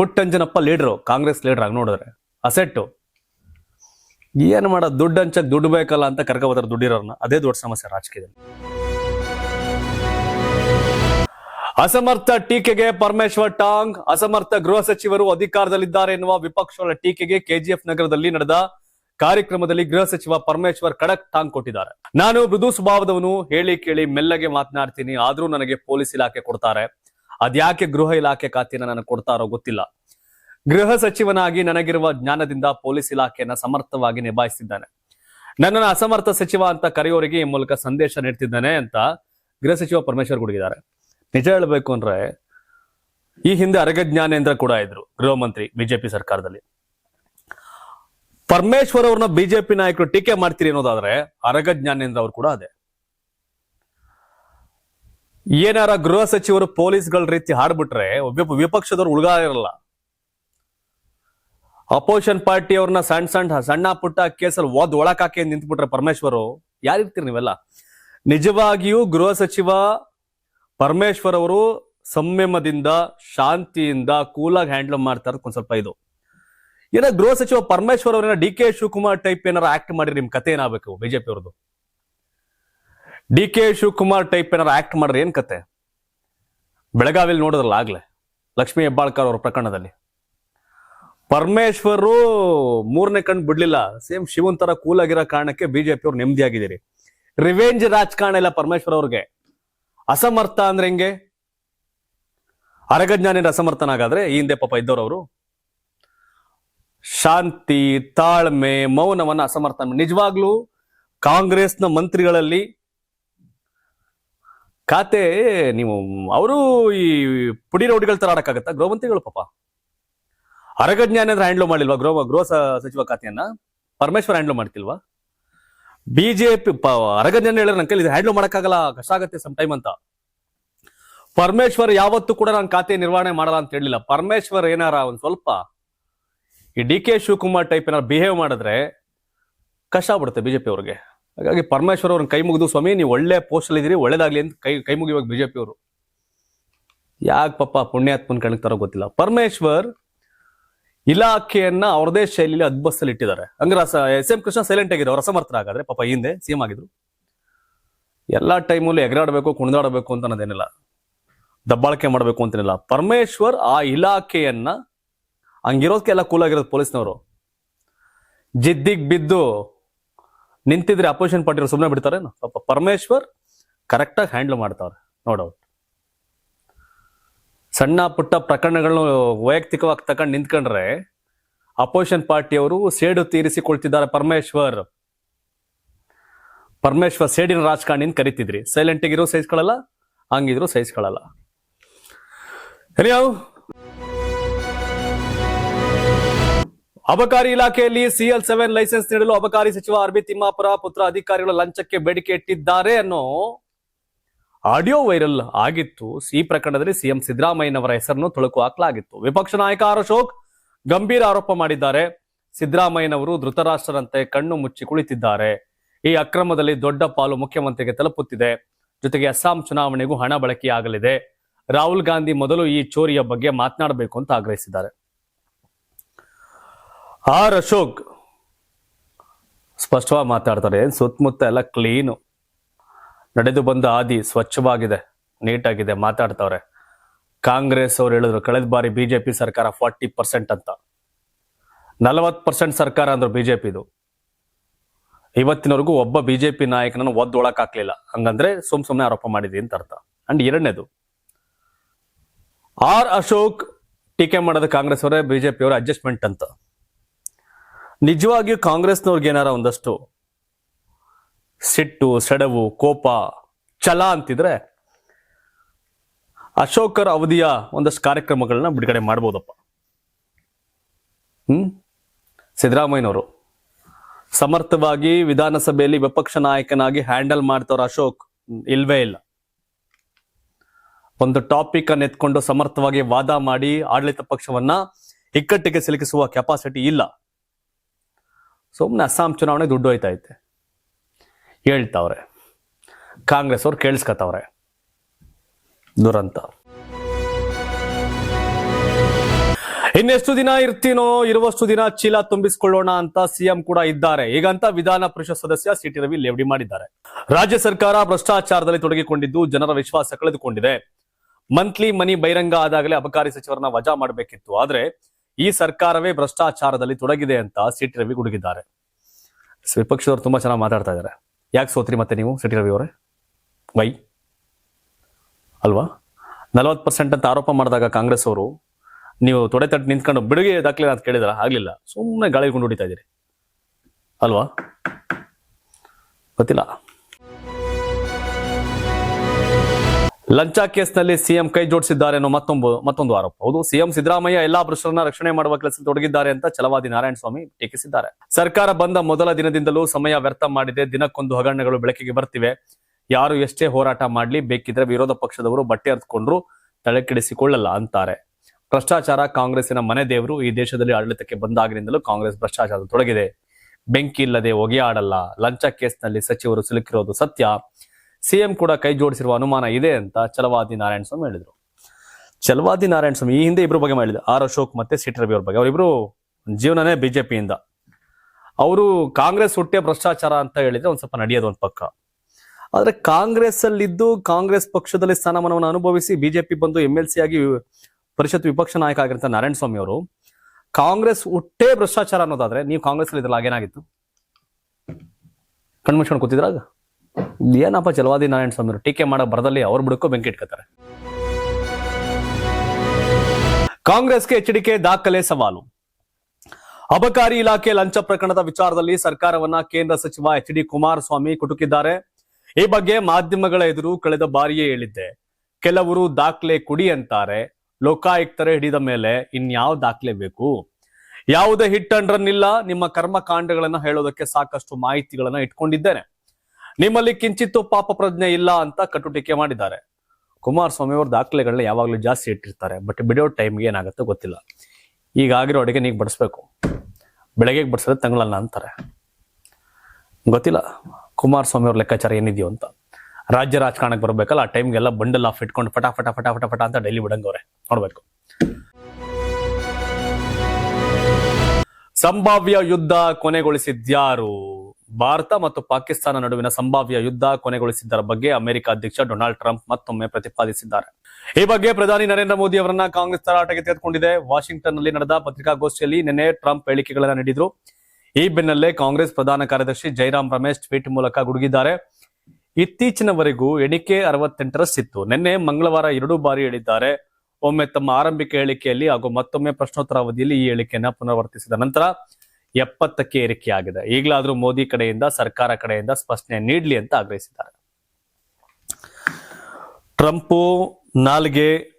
ಪುಟ್ಟಂಜನಪ್ಪ ಲೀಡ್ರು ಕಾಂಗ್ರೆಸ್ ಲೀಡರ್ ಆಗಿ ನೋಡಿದ್ರೆ. ಅಸೆಟ್ಟು ಏನ್ ಮಾಡೋದು ದುಡ್ಡು ಹಂಚಕ್ ದುಡ್ಡು ಬೇಕಲ್ಲ ಅಂತ ಕರ್ಕ ಬರ್ತಾರೆ ದುಡ್ಡಿರೋರ್ನ. ಅದೇ ದೊಡ್ಡ ಸಮಸ್ಯೆ ರಾಜಕೀಯದಲ್ಲಿ. ಅಸಮರ್ಥ ಟೀಕೆಗೆ ಪರಮೇಶ್ವರ್ ಟಾಂಗ್. ಅಸಮರ್ಥ ಗೃಹ ಸಚಿವರು ಅಧಿಕಾರದಲ್ಲಿದ್ದಾರೆ ಎನ್ನುವ ವಿಪಕ್ಷಗಳ ಟೀಕೆಗೆ ಕೆಜಿಎಫ್ ನಗರದಲ್ಲಿ ನಡೆದ ಕಾರ್ಯಕ್ರಮದಲ್ಲಿ ಗೃಹ ಸಚಿವ ಪರಮೇಶ್ವರ್ ಖಡಕ್ ಟಾಂಗ್ ಕೊಟ್ಟಿದ್ದಾರೆ. ನಾನು ಮೃದು ಸ್ವಭಾವದವನು. ಹೇಳಿ ಕೇಳಿ ಮೆಲ್ಲಗೆ ಮಾತನಾಡ್ತೀನಿ. ಆದ್ರೂ ನನಗೆ ಪೊಲೀಸ್ ಇಲಾಖೆ ಕೊಡ್ತಾರೆ. ಅದ್ಯಾಕೆ ಗೃಹ ಇಲಾಖೆ ಖಾತೆಯನ್ನು ನಾನು ಕೊಡ್ತಾರೋ ಗೊತ್ತಿಲ್ಲ. ಗೃಹ ಸಚಿವನಾಗಿ ನನಗಿರುವ ಜ್ಞಾನದಿಂದ ಪೊಲೀಸ್ ಇಲಾಖೆಯನ್ನ ಸಮರ್ಥವಾಗಿ ನಿಭಾಯಿಸಿದ್ದಾನೆ ನನ್ನನ್ನು ಅಸಮರ್ಥ ಸಚಿವ ಅಂತ ಕರೆಯೋರಿಗೆ ಈ ಮೂಲಕ ಸಂದೇಶ ನೀಡ್ತಿದ್ದಾನೆ ಅಂತ ಗೃಹ ಸಚಿವ ಪರಮೇಶ್ವರ್ ಗುಡುಗಿದ್ದಾರೆ. ನಿಜ ಹೇಳಬೇಕು ಅಂದ್ರೆ ಈ ಹಿಂದೆ ಅರಗ ಜ್ಞಾನೇಂದ್ರ ಕೂಡ ಇದ್ರು, ಗೃಹ ಮಂತ್ರಿ ಬಿಜೆಪಿ ಸರ್ಕಾರದಲ್ಲಿ. ಪರಮೇಶ್ವರ್ ಅವ್ರನ್ನ ಬಿಜೆಪಿ ನಾಯಕರು ಟೀಕೆ ಮಾಡ್ತೀರಿ ಅನ್ನೋದಾದ್ರೆ ಅರಗ ಜ್ಞಾನೇಂದ್ರ ಅವ್ರು ಕೂಡ ಅದೇ. ಏನಾರ ಗೃಹ ಸಚಿವರು ಪೊಲೀಸ್ಗಳ ರೀತಿ ಹಾಡ್ಬಿಟ್ರೆ ವಿಪ- ವಿಪಕ್ಷದವ್ರು ಉಳ್ಗಾ ಇರಲ್ಲ ಅಪೋಸಿಷನ್ ಪಾರ್ಟಿ ಅವ್ರನ್ನ ಸಣ್ಣ ಸಣ್ಣ ಸಣ್ಣ ಪುಟ್ಟ ಕೇಸಲ್ಲಿ ಒದ್ ಒಳಕಾಕೆ ನಿಂತ್ಬಿಟ್ರೆ ಪರಮೇಶ್ವರು ಯಾರಿರ್ತೀರಿ ನೀವೆಲ್ಲ? ನಿಜವಾಗಿಯೂ ಗೃಹ ಸಚಿವ ಪರಮೇಶ್ವರ್ ಅವರು ಸಂಯಮದಿಂದ, ಶಾಂತಿಯಿಂದ, ಕೂಲಾಗಿ ಹ್ಯಾಂಡಲ್ ಮಾಡ್ತಾರ ಒಂದ್ ಸ್ವಲ್ಪ ಇದು. ಏನೋ ಗೃಹ ಸಚಿವ ಪರಮೇಶ್ವರ್ ಅವ್ರ ಡಿ ಕೆ ಶಿವಕುಮಾರ್ ಟೈಪ್ ಏನಾರ ಆಕ್ಟ್ ಮಾಡಿ ನಿಮ್ ಕತೆ ಏನಾಗಬೇಕು ಬಿಜೆಪಿ ಅವ್ರದ್ದು ಡಿ ಕೆ ಶಿವಕುಮಾರ್ ಟೈಪ್ ಏನಾರ ಆಕ್ಟ್ ಮಾಡ್ರಿ ಏನ್ ಕತೆ? ಬೆಳಗಾವಿಲಿ ನೋಡಿದ್ರಲ್ಲ ಆಗ್ಲೇ, ಲಕ್ಷ್ಮೀ ಹೆಬ್ಬಾಳ್ಕರ್ ಅವ್ರ ಪ್ರಕರಣದಲ್ಲಿ. ಪರಮೇಶ್ವರು ಮೂರನೇ ಕಣ್ಣು ಬಿಡ್ಲಿಲ್ಲ. ಸೇಮ್ ಶಿವನ್ ತರ ಕೂಲ್ ಆಗಿರೋ ಕಾರಣಕ್ಕೆ ಬಿಜೆಪಿ ಅವ್ರು ನೆಮ್ಮದಿಯಾಗಿದ್ದೀರಿ. ರಿವೆಂಜ್ ರಾಜಕಾರಣ ಇಲ್ಲ ಪರಮೇಶ್ವರ್ ಅವ್ರಿಗೆ. ಅಸಮರ್ಥ ಅಂದ್ರೆ ಹೆಂಗೆ? ಅರಗಜ್ಞಾನಿನ ಅಸಮರ್ಥನಾಗಾದ್ರೆ ಈ ಹಿಂದೆ ಪಾಪ ಇದ್ದವ್ರು ಅವರು. ಶಾಂತಿ, ತಾಳ್ಮೆ, ಮೌನವನ್ನ ಅಸಮರ್ಥ ನಿಜವಾಗ್ಲೂ ಕಾಂಗ್ರೆಸ್ನ ಮಂತ್ರಿಗಳಲ್ಲಿ ಖಾತೆ, ನೀವು, ಅವರು ಈ ಪುಡಿ ರೌಡಿಗಳ ತರ ಆಡಕ್ಕಾಗತ್ತಾ? ಗೃಹ ಮಂತ್ರಿಗಳು ಪಾಪ. ಅರಗ ಜ್ಞಾನ ಹ್ಯಾಂಡ್ಲ್ ಮಾಡಿಲ್ವಾ? ಗೃಹ ಗೃಹ ಸಚಿವ ಖಾತೆಯನ್ನ? ಪರಮೇಶ್ವರ್ ಹ್ಯಾಂಡ್ಲ್ ಮಾಡ್ತಿಲ್ವಾ? ಬಿಜೆಪಿ ಅರಗಜ್ಞಾನಿ ಹೇಳಿದ್ರೆ ನನ್ನ ಕೈಲಿ ಹ್ಯಾಂಡ್ಲ್ ಮಾಡಕ್ಕಾಗಲ್ಲ, ಕಷ್ಟ ಆಗತ್ತೆ ಸಮ್ ಟೈಮ್ ಅಂತ. ಪರಮೇಶ್ವರ್ ಯಾವತ್ತೂ ಕೂಡ ನಾನು ಖಾತೆ ನಿರ್ವಹಣೆ ಮಾಡಲ್ಲ ಅಂತ ಹೇಳಿಲ್ಲ ಪರಮೇಶ್ವರ್ ಏನಾರ ಒಂದ್ ಸ್ವಲ್ಪ ಈ ಡಿ ಕೆ ಶಿವಕುಮಾರ್ ಟೈಪ್ ಏನಾರ ಬಿಹೇವ್ ಮಾಡಿದ್ರೆ ಕಷ್ಟ ಆಗ್ಬಿಡುತ್ತೆ ಬಿಜೆಪಿ ಅವ್ರಿಗೆ. ಹಾಗಾಗಿ ಪರಮೇಶ್ವರ್ ಅವ್ರನ್ನ ಕೈ ಮುಗಿದು ಸ್ವಾಮಿ, ನೀವು ಒಳ್ಳೆ ಪೋಸ್ಟ್ ಅಲ್ಲಿ ಇದೀರಿ, ಒಳ್ಳೇದಾಗ್ಲಿ ಅಂತ ಕೈ ಕೈ ಮುಗಿವಾಗ ಬಿಜೆಪಿ ಅವರು. ಯಾಕೆ ಪಾಪ ಪುಣ್ಯಾತ್ಮನ್ ಕಣಕ್ ತರೋ ಗೊತ್ತಿಲ್ಲ. ಪರಮೇಶ್ವರ್ ಇಲಾಖೆಯನ್ನ ಅವ್ರದೇ ಶೈಲಿಯಲ್ಲಿ ಅದ್ಭುತದಲ್ಲಿ ಇಟ್ಟಿದ್ದಾರೆ. ಹಂಗಾರೆ ಎಸ್ ಎಂ ಕೃಷ್ಣ ಸೈಲೆಂಟ್ ಆಗಿದ್ರು, ಅವ್ರ ಅಸಮರ್ಥರಾಗಾದ್ರೆ, ಪಾಪ ಹಿಂದೆ ಸಿಎಂ ಆಗಿದ್ರು. ಎಲ್ಲಾ ಟೈಮಲ್ಲೂ ಎಗರಾಡಬೇಕು, ಕುಣಿದಾಡಬೇಕು ಅಂತ ಅನ್ನೋದೇನಿಲ್ಲ. ದಬ್ಬಾಳಿಕೆ ಮಾಡಬೇಕು ಅಂತೇನಿಲ್ಲ. ಪರಮೇಶ್ವರ್ ಆ ಇಲಾಖೆಯನ್ನ ಹಂಗಿರೋದಕ್ಕೆಲ್ಲ ಕೂಲ್ ಆಗಿರೋದು ಪೊಲೀಸ್ನವರು. ಜಿದ್ದಿಗೆ ಬಿದ್ದು ನಿಂತಿದ್ರೆ ಅಪೋಸಿಷನ್ ಪಾರ್ಟಿ ಸುಮ್ಮನೆ ಬಿಡ್ತಾರೆ ಪಾಪ ಪರಮೇಶ್ವರ್ ಕರೆಕ್ಟಾಗಿ ಹ್ಯಾಂಡಲ್ ಮಾಡ್ತಾವ್ರೆ ನೋ ಡೌಟ್ ಸಣ್ಣ ಪುಟ್ಟ ಪ್ರಕರಣಗಳನ್ನು ವೈಯಕ್ತಿಕವಾಗಿ ತಗೊಂಡು ನಿಂತ್ಕೊಂಡ್ರೆ ಅಪೋಸಿಷನ್ ಪಾರ್ಟಿಯವರು ಸೇಡು ತೀರಿಸಿಕೊಳ್ತಿದ್ದಾರೆ ಪರಮೇಶ್ವರ್. ಪರಮೇಶ್ವರ್ ಸೇಡಿನ ರಾಜಕಾರಣಿ ಅಂತ ಕರಿತಿದ್ರಿ ಸೈಲೆಂಟ್ ಆಗಿರೋ ಸಹಿಸ್ಕೊಳ್ಳಲ್ಲ ಹಂಗಿದ್ರು ಸಹಿಸ್ಕೊಳ್ಳಲ್ಲ ಎನಿಯಾವ್ ಅಬಕಾರಿ ಇಲಾಖೆಯಲ್ಲಿ ಸಿಎಲ್ ಸೆವೆನ್ ಲೈಸೆನ್ಸ್ ನೀಡಲು ಅಬಕಾರಿ ಸಚಿವ ಆರ್ ಬಿ ತಿಮ್ಮಾಪುರ ಪುತ್ರ ಅಧಿಕಾರಿಗಳು ಲಂಚಕ್ಕೆ ಬೇಡಿಕೆ ಇಟ್ಟಿದ್ದಾರೆ ಅನ್ನೋ ಆಡಿಯೋ ವೈರಲ್ ಆಗಿತ್ತು. ಈ ಪ್ರಕರಣದಲ್ಲಿ ಸಿಎಂ ಸಿದ್ದರಾಮಯ್ಯನವರ ಹೆಸರನ್ನು ತೊಳಕು ಹಾಕಲಾಗಿತ್ತು. ವಿಪಕ್ಷ ನಾಯಕ ಅಶೋಕ್ ಗಂಭೀರ ಆರೋಪ ಮಾಡಿದ್ದಾರೆ. ಸಿದ್ದರಾಮಯ್ಯನವರು ಧೃತರಾಷ್ಟ್ರರಂತೆ ಕಣ್ಣು ಮುಚ್ಚಿ ಕುಳಿತಿದ್ದಾರೆ. ಈ ಅಕ್ರಮದಲ್ಲಿ ದೊಡ್ಡ ಪಾಲು ಮುಖ್ಯಮಂತ್ರಿಗೆ ತಲುಪುತ್ತಿದೆ. ಜೊತೆಗೆ ಅಸ್ಸಾಂ ಚುನಾವಣೆಗೂ ಹಣ ಬಳಕೆಯಾಗಲಿದೆ. ರಾಹುಲ್ ಗಾಂಧಿ ಮೊದಲು ಈ ಚೋರಿಯ ಬಗ್ಗೆ ಮಾತನಾಡಬೇಕು ಅಂತ ಆಗ್ರಹಿಸಿದ್ದಾರೆ. ಆರ್ ಅಶೋಕ್ ಸ್ಪಷ್ಟವಾಗಿ ಮಾತಾಡ್ತಾರೆ, ಏನ್ ಸುತ್ತಮುತ್ತ ಎಲ್ಲ ಕ್ಲೀನು ನಡೆದು ಬಂದ ಆದಿ ಸ್ವಚ್ಛವಾಗಿದೆ, ನೀಟಾಗಿದೆ ಮಾತಾಡ್ತಾವ್ರೆ. ಕಾಂಗ್ರೆಸ್ ಅವ್ರು ಹೇಳಿದ್ರು, ಕಳೆದ ಬಾರಿ ಬಿಜೆಪಿ ಸರ್ಕಾರ ಫಾರ್ಟಿ ಪರ್ಸೆಂಟ್ ಅಂತ. ನಲವತ್ ಪರ್ಸೆಂಟ್ ಸರ್ಕಾರ ಅಂದ್ರು ಬಿಜೆಪಿದು. ಇವತ್ತಿನವರೆಗೂ ಒಬ್ಬ ಬಿಜೆಪಿ ನಾಯಕನನ್ನು ಒದ್ದೊಳಕ್ ಹಾಕ್ಲಿಲ್ಲ ಹಂಗಂದ್ರೆ ಸುಮ್ ಸುಮ್ನೆ ಆರೋಪ ಮಾಡಿದಿ ಅಂತ ಅರ್ಥ. ಅಂಡ್ ಎರಡನೇದು, ಆರ್ ಅಶೋಕ್ ಟೀಕೆ ಮಾಡೋದು ಕಾಂಗ್ರೆಸ್ ಅವರೇ ಬಿಜೆಪಿ ಅವರ ಅಡ್ಜಸ್ಟ್ಮೆಂಟ್ ಅಂತ. ನಿಜವಾಗಿಯೂ ಕಾಂಗ್ರೆಸ್ನವ್ರಿಗೆ ಏನಾರ ಒಂದಷ್ಟು ಸಿಟ್ಟು, ಸೆಡವು, ಕೋಪ, ಛಲ ಅಂತಿದ್ರೆ ಅಶೋಕರ ಅವಧಿಯ ಒಂದಷ್ಟು ಕಾರ್ಯಕ್ರಮಗಳನ್ನ ಬಿಡುಗಡೆ ಮಾಡ್ಬೋದಪ್ಪ. ಹ್ಮ್? ಸಿದ್ದರಾಮಯ್ಯನವರು. ಸಮರ್ಥವಾಗಿ ವಿಧಾನಸಭೆಯಲ್ಲಿ ವಿಪಕ್ಷ ನಾಯಕನಾಗಿ ಹ್ಯಾಂಡಲ್ ಮಾಡ್ತವ್ರ ಅಶೋಕ್ ಇಲ್ವೇ ಇಲ್ಲ. ಒಂದು ಟಾಪಿಕ್ ಅನ್ನು ಎತ್ಕೊಂಡು ಸಮರ್ಥವಾಗಿ ವಾದ ಮಾಡಿ ಆಡಳಿತ ಪಕ್ಷವನ್ನ ಇಕ್ಕಟ್ಟಿಗೆ ಸಿಲುಕಿಸುವ ಕೆಪಾಸಿಟಿ ಇಲ್ಲ. ಸುಮ್ಮನೆ ಅಸ್ಸಾಂ ಚುನಾವಣೆ ದುಡ್ಡು ಹೋಯ್ತಾ ಐತೆ ಹೇಳ್ತಾವ್ರೆ. ಕಾಂಗ್ರೆಸ್ ಅವ್ರು ಕೇಳಿಸ್ಕೊತಾವ್ರೆ ದುರಂತ. ಇನ್ನೆಷ್ಟು ದಿನ ಇರ್ತೀನೋ, ಇರುವಷ್ಟು ದಿನ ಚೀಲ ತುಂಬಿಸಿಕೊಳ್ಳೋಣ ಅಂತ ಸಿಎಂ ಕೂಡ ಇದ್ದಾರೆ. ಈಗಂತ ವಿಧಾನ ಪರಿಷತ್ ಸದಸ್ಯ ಸಿಟಿ ರವಿ ಲೇವಡಿ ಮಾಡಿದ್ದಾರೆ. ರಾಜ್ಯ ಸರ್ಕಾರ ಭ್ರಷ್ಟಾಚಾರದಲ್ಲಿ ತೊಡಗಿಕೊಂಡಿದ್ದು ಜನರ ವಿಶ್ವಾಸ ಕಳೆದುಕೊಂಡಿದೆ. ಮಂತ್ಲಿ ಮನಿ ಬಹಿರಂಗ ಆದಾಗಲೇ ಅಬಕಾರಿ ಸಚಿವರನ್ನ ವಜಾ ಮಾಡಬೇಕಿತ್ತು. ಆದ್ರೆ ಈ ಸರ್ಕಾರವೇ ಭ್ರಷ್ಟಾಚಾರದಲ್ಲಿ ತೊಡಗಿದೆ ಅಂತ ಸಿಟಿ ರವಿ ಗುಡುಗಿದ್ದಾರೆ. ವಿಪಕ್ಷದವರು ತುಂಬಾ ಚೆನ್ನಾಗಿ ಮಾತಾಡ್ತಾ ಇದ್ದಾರೆ ಯಾಕೆ ಸೋತ್ರಿ ಮತ್ತೆ ನೀವು ಸಿಟಿ ರವಿ ಅವರೇ? ವೈ? ಅಲ್ವಾ? ನಲವತ್ತು ಪರ್ಸೆಂಟ್ ಅಂತ ಆರೋಪ ಮಾಡಿದಾಗ ಕಾಂಗ್ರೆಸ್ ಅವರು, ನೀವು ತೊಡೆ ತಟ್ಟು ನಿಂತ್ಕೊಂಡು ಬಿಡುಗೆ ದಾಖಲೆ ಅಂತ ಕೇಳಿದ್ರ? ಆಗ್ಲಿಲ್ಲ. ಸುಮ್ಮನೆ ಗಾಳಿಕೊಂಡು ಹೊಡಿತಾ ಇದ್ದೀರಿ. ಅಲ್ವಾ? ಗೊತ್ತಿಲ್ಲ. ಲಂಚ ಕೇಸ್ನಲ್ಲಿ ಸಿಎಂ ಕೈ ಜೋಡಿಸಿದ್ದಾರೆ ಅನ್ನೋ ಮತ್ತೊಂದು ಮತ್ತೊಂದು ಆರೋಪ. ಹೌದು, ಸಿಎಂ ಸಿದ್ದರಾಮಯ್ಯ ಎಲ್ಲಾ ಭ್ರಷ್ಟರನ್ನ ರಕ್ಷಣೆ ಮಾಡುವ ಕೆಲಸದಲ್ಲಿ ತೊಡಗಿದ್ದಾರೆ ಅಂತ ಚಲವಾದಿ ನಾರಾಯಣಸ್ವಾಮಿ ಟೀಕಿಸಿದ್ದಾರೆ. ಸರ್ಕಾರ ಬಂದ ಮೊದಲ ದಿನದಿಂದಲೂ ಸಮಯ ವ್ಯರ್ಥ ಮಾಡಿದೆ. ದಿನಕ್ಕೊಂದು ಹಗರಣಗಳು ಬೆಳಕಿಗೆ ಬರ್ತಿವೆ. ಯಾರು ಎಷ್ಟೇ ಹೋರಾಟ ಮಾಡ್ಲಿ, ಬೇಕಿದ್ರೆ ವಿರೋಧ ಪಕ್ಷದವರು ಬಟ್ಟೆ ಹರಿದುಕೊಂಡ್ರು ತಲೆಕೆಡಿಸಿಕೊಳ್ಳಲ್ಲ ಅಂತಾರೆ. ಭ್ರಷ್ಟಾಚಾರ ಕಾಂಗ್ರೆಸ್ಸಿನ ಮನೆ ದೇವರು ಈ ದೇಶದಲ್ಲಿ ಆಡಳಿತಕ್ಕೆ ಬಂದಾಗಿನಿಂದಲೂ ಕಾಂಗ್ರೆಸ್ ಭ್ರಷ್ಟಾಚಾರ ತೊಡಗಿದೆ. ಬೆಂಕಿ ಇಲ್ಲದೆ ಹೊಗೆಯಾಡಲ್ಲ. ಲಂಚ ಕೇಸ್ನಲ್ಲಿ ಸಚಿವರು ಸಿಲುಕಿರೋದು ಸತ್ಯ. ಸಿಎಂ ಕೂಡ ಕೈ ಜೋಡಿಸಿರುವ ಅನುಮಾನ ಇದೆ ಅಂತ ಚಲವಾದಿ ನಾರಾಯಣ ಸ್ವಾಮಿ ಹೇಳಿದ್ರು. ಚಲವಾದಿ ನಾರಾಯಣ ಸ್ವಾಮಿ ಈ ಹಿಂದೆ ಇಬ್ರು ಬಗ್ಗೆ ಮಾಡಿದ್ರು ಆರ್ ಅಶೋಕ್ ಮತ್ತೆ ಸಿಟಿ ರವಿ ಅವ್ರ ಬಗ್ಗೆ. ಅವರಿಬ್ರು ಜೀವನನೇ ಬಿಜೆಪಿಯಿಂದ. ಅವರು ಕಾಂಗ್ರೆಸ್ ಹುಟ್ಟೆ ಭ್ರಷ್ಟಾಚಾರ ಅಂತ ಹೇಳಿದ್ರೆ ಒಂದ್ ಸ್ವಲ್ಪ ನಡೆಯೋದು ಒಂದ್ ಪಕ್ಕ. ಆದ್ರೆ ಕಾಂಗ್ರೆಸ್ ಅಲ್ಲಿದ್ದು ಕಾಂಗ್ರೆಸ್ ಪಕ್ಷದಲ್ಲಿ ಸ್ಥಾನಮಾನವನ್ನು ಅನುಭವಿಸಿ ಬಿಜೆಪಿ ಬಂದು ಎಂ ಎಲ್ ಸಿ ಆಗಿ ಪರಿಷತ್ ವಿಪಕ್ಷ ನಾಯಕ ಆಗಿರಂತ ನಾರಾಯಣ ಸ್ವಾಮಿ ಅವರು ಕಾಂಗ್ರೆಸ್ ಹುಟ್ಟೆ ಭ್ರಷ್ಟಾಚಾರ ಅನ್ನೋದಾದ್ರೆ ನೀವು ಕಾಂಗ್ರೆಸ್ ಅಲ್ಲಿ ಇದ್ರಲ್ಲ ಏನಾಗಿತ್ತು ಕಣ್ಮುಚ್ಕೊಂಡು ಕೂತಿದ್ರಾಗ ಏನಪ್ಪ ಜಲವಾದಿ ನಾರಾಯಣ ಸ್ವಾಮಿ ಟೀಕೆ ಮಾಡೋ ಬರದಲ್ಲಿ ಅವ್ರ ಬುಡಕ್ಕೂ ಬೆಂಕಿ ಇಟ್ಕೋತಾರೆ ಕಾಂಗ್ರೆಸ್ಗೆ ಎಚ್ಚರಿಕೆ ದಾಖಲೆ ಸವಾಲು. ಅಬಕಾರಿ ಇಲಾಖೆ ಲಂಚ ಪ್ರಕರಣದ ವಿಚಾರದಲ್ಲಿ ಸರ್ಕಾರವನ್ನ ಕೇಂದ್ರ ಸಚಿವ ಎಚ್ ಡಿ ಕುಮಾರಸ್ವಾಮಿ ಕುಟುಕಿದ್ದಾರೆ. ಈ ಬಗ್ಗೆ ಮಾಧ್ಯಮಗಳ ಎದುರು ಕಳೆದ ಬಾರಿಯೇ ಹೇಳಿದ್ದೆ. ಕೆಲವರು ದಾಖಲೆ ಕುಡಿ ಅಂತಾರೆ. ಲೋಕಾಯುಕ್ತರೇ ಹಿಡಿದ ಮೇಲೆ ಇನ್ಯಾವ ದಾಖಲೆ ಬೇಕು? ಯಾವುದೇ ಹಿಟ್ ಅಂಡ್ ರನ್ ಇಲ್ಲ. ನಿಮ್ಮ ಕರ್ಮಕಾಂಡಗಳನ್ನ ಹೇಳೋದಕ್ಕೆ ಸಾಕಷ್ಟು ಮಾಹಿತಿಗಳನ್ನ ಇಟ್ಕೊಂಡಿದ್ದೇನೆ. ನಿಮ್ಮಲ್ಲಿ ಕಿಂಚಿತ್ತು ಪಾಪ ಪ್ರಜ್ಞೆ ಇಲ್ಲ ಅಂತ ಕಟುಟಿಕೆ ಮಾಡಿದ್ದಾರೆ. ಕುಮಾರಸ್ವಾಮಿ ಅವ್ರ ದಾಖಲೆಗಳನ್ನ ಯಾವಾಗಲೂ ಜಾಸ್ತಿ ಇಟ್ಟಿರ್ತಾರೆ ಬಟ್ ಬಿಡೋ ಟೈಮ್ಗೆ ಏನಾಗುತ್ತೋ ಗೊತ್ತಿಲ್ಲ. ಈಗ ಆಗಿರೋ ಅಡುಗೆ ನೀಗ್ ಬಡಿಸ್ಬೇಕು. ಬೆಳಗ್ಗೆ ಬಡಿಸಿದ್ರೆ ತಂಗಳನ್ನ ಅಂತಾರೆ. ಗೊತ್ತಿಲ್ಲ ಕುಮಾರಸ್ವಾಮಿ ಅವ್ರ ಲೆಕ್ಕಾಚಾರ ಏನಿದೆಯೋ ಅಂತ. ರಾಜ್ಯ ರಾಜಕಾರಣಕ್ಕೆ ಬರಬೇಕಲ್ಲ, ಆ ಟೈಮ್ಗೆಲ್ಲ ಬಂಡಲ್ ಆಫ್ ಇಟ್ಕೊಂಡು ಫಟ ಫಟ ಫಟ ಫಟ ಫಟ ಅಂತ ಡೈಲಿ ಬಿಡಂಗವ್ರೆ. ನೋಡ್ಬೇಕು. ಸಂಭಾವ್ಯ ಯುದ್ಧ ಕೊನೆಗೊಳಿಸಿದ್ಯಾರು? ಭಾರತ ಮತ್ತು ಪಾಕಿಸ್ತಾನ ನಡುವಿನ ಸಂಭಾವ್ಯ ಯುದ್ಧ ಕೊನೆಗೊಳಿಸಿದ್ದರ ಬಗ್ಗೆ ಅಮೆರಿಕ ಅಧ್ಯಕ್ಷ ಡೊನಾಲ್ಡ್ ಟ್ರಂಪ್ ಮತ್ತೊಮ್ಮೆ ಪ್ರತಿಪಾದಿಸಿದ್ದಾರೆ. ಈ ಬಗ್ಗೆ ಪ್ರಧಾನಿ ನರೇಂದ್ರ ಮೋದಿ ಅವರನ್ನ ಕಾಂಗ್ರೆಸ್ ತರಾಟೆಗೆ ತೆಗೆದುಕೊಂಡಿದೆ. ವಾಷಿಂಗ್ಟನ್ನಲ್ಲಿ ನಡೆದ ಪತ್ರಿಕಾಗೋಷ್ಠಿಯಲ್ಲಿ ನಿನ್ನೆ ಟ್ರಂಪ್ ಹೇಳಿಕೆಗಳನ್ನ ನೀಡಿದ್ರು. ಈ ಬೆನ್ನಲ್ಲೇ ಕಾಂಗ್ರೆಸ್ ಪ್ರಧಾನ ಕಾರ್ಯದರ್ಶಿ ಜೈರಾಮ್ ರಮೇಶ್ ಟ್ವೀಟ್ ಮೂಲಕ ಗುಡುಗಿದ್ದಾರೆ. ಇತ್ತೀಚಿನವರೆಗೂ ಎಣಿಕೆ ಅರವತ್ತೆಂಟರಷ್ಟಿತ್ತು. ನಿನ್ನೆ ಮಂಗಳವಾರ ಎರಡು ಬಾರಿ ಹೇಳಿದ್ದಾರೆ. ಒಮ್ಮೆ ತಮ್ಮ ಆರಂಭಿಕ ಹೇಳಿಕೆಯಲ್ಲಿ ಹಾಗೂ ಮತ್ತೊಮ್ಮೆ ಪ್ರಶ್ನೋತ್ತರ ಅವಧಿಯಲ್ಲಿ ಈ ಹೇಳಿಕೆಯನ್ನ ಪುನರಾವರ್ತಿಸಿದ ನಂತರ ಎಪ್ಪತ್ತಕ್ಕೆ ಏರಿಕೆಯಾಗಿದೆ. ಈಗಲಾದ್ರೂ ಮೋದಿ ಕಡೆಯಿಂದ, ಸರ್ಕಾರ ಕಡೆಯಿಂದ ಸ್ಪಷ್ಟನೆ ನೀಡಲಿ ಅಂತ ಆಗ್ರಹಿಸಿದ್ದಾರೆ. ಟ್ರಂಪು ನಾಲ್ಗೆ